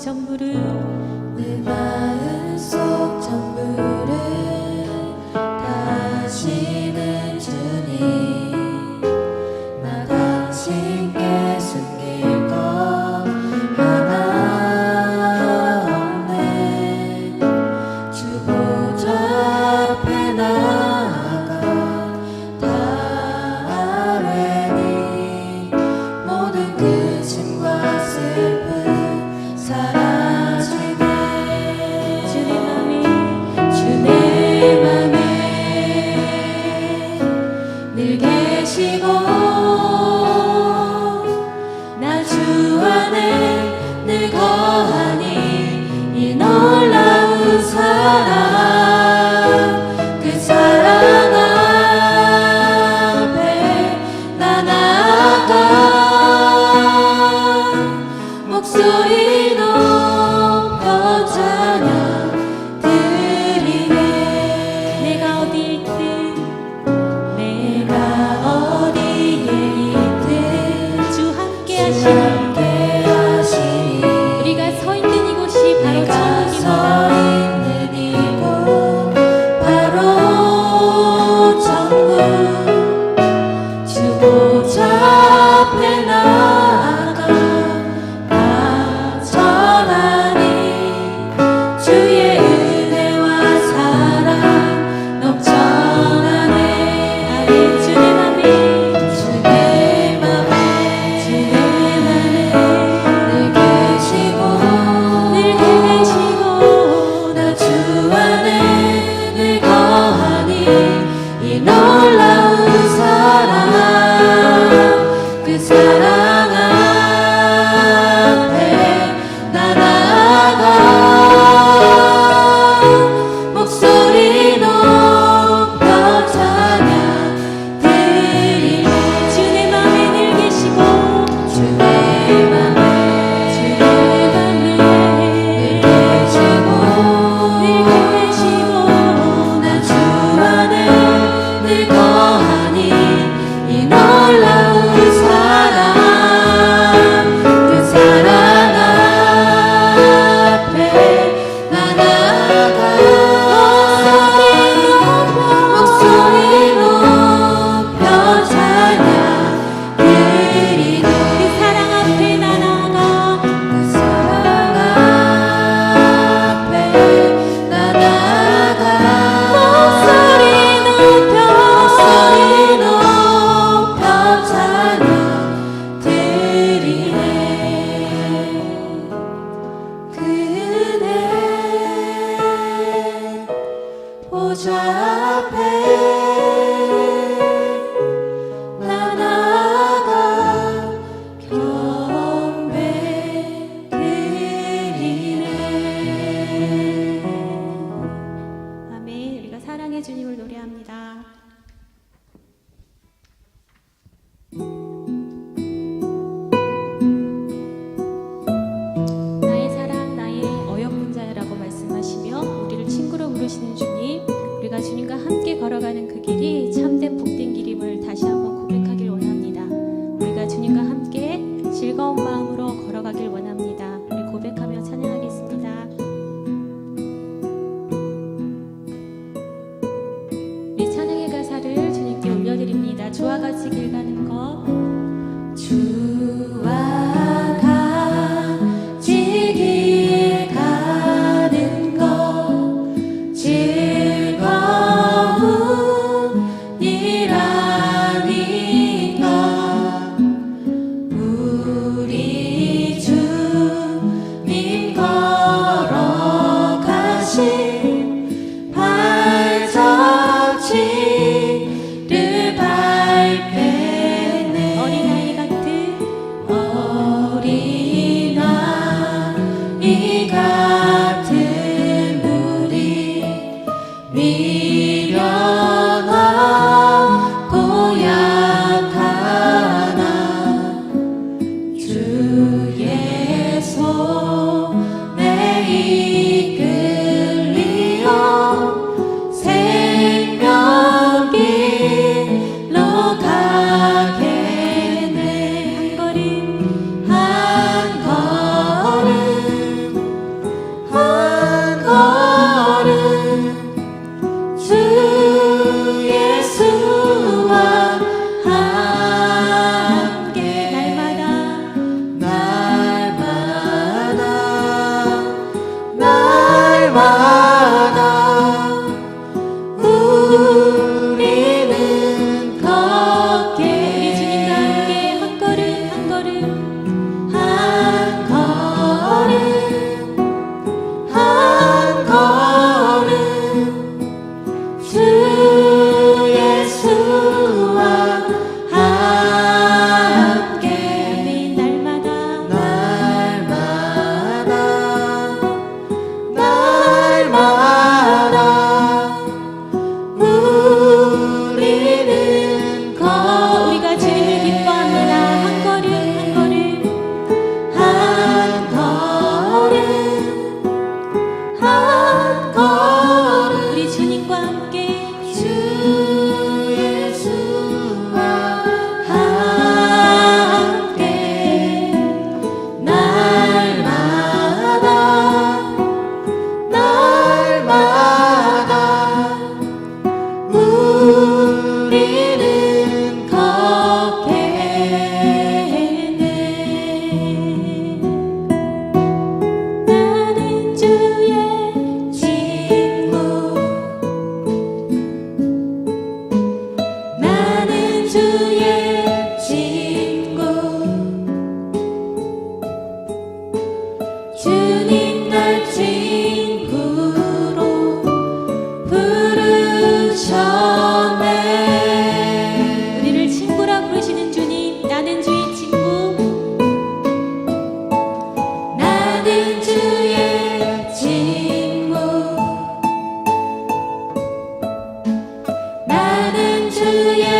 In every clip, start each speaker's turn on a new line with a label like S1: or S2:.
S1: 정부를
S2: 내 마음 받으시는 주님,
S1: 우리가 주님과 함께 걸어가는
S2: 나는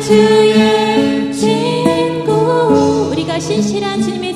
S2: 주의 친구. 우리가 신실한 주님의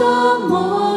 S2: 걱정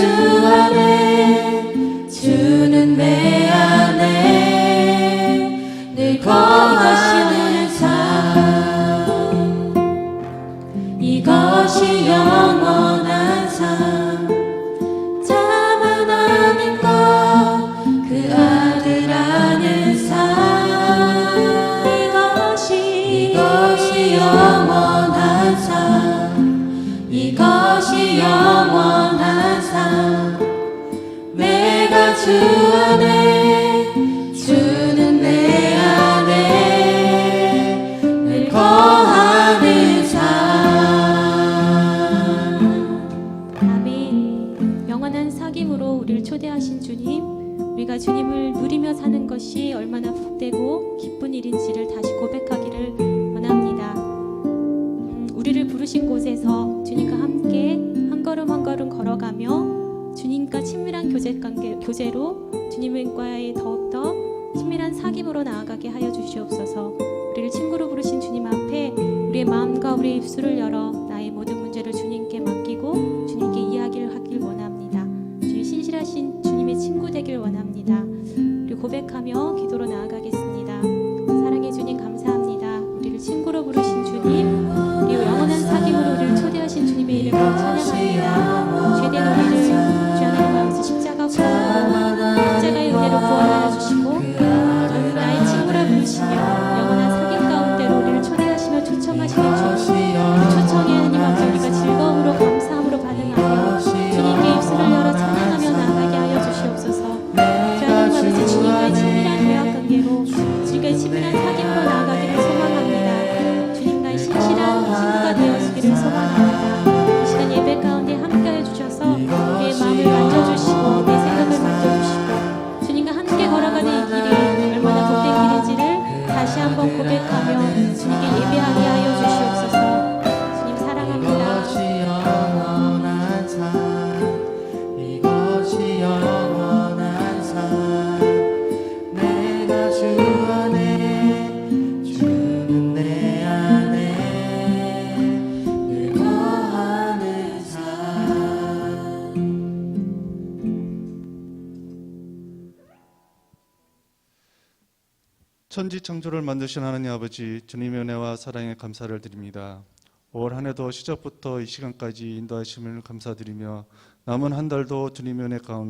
S2: to others. 교제 관계 교제로 주님과의 더욱더 친밀한 사귐으로 나아가게 하여 주시옵소서. 우리를 친구로 부르신 주님 앞에 우리의 마음과 우리의 입술을 열어
S3: 창조를 만드신 하나님 아버지 주님의 은혜와 사랑에 감사를 드립니다. 5월 한 해도 시작부터 이 시간까지 인도하심을 감사드리며 남은 한 달도 주님의 은혜 가운데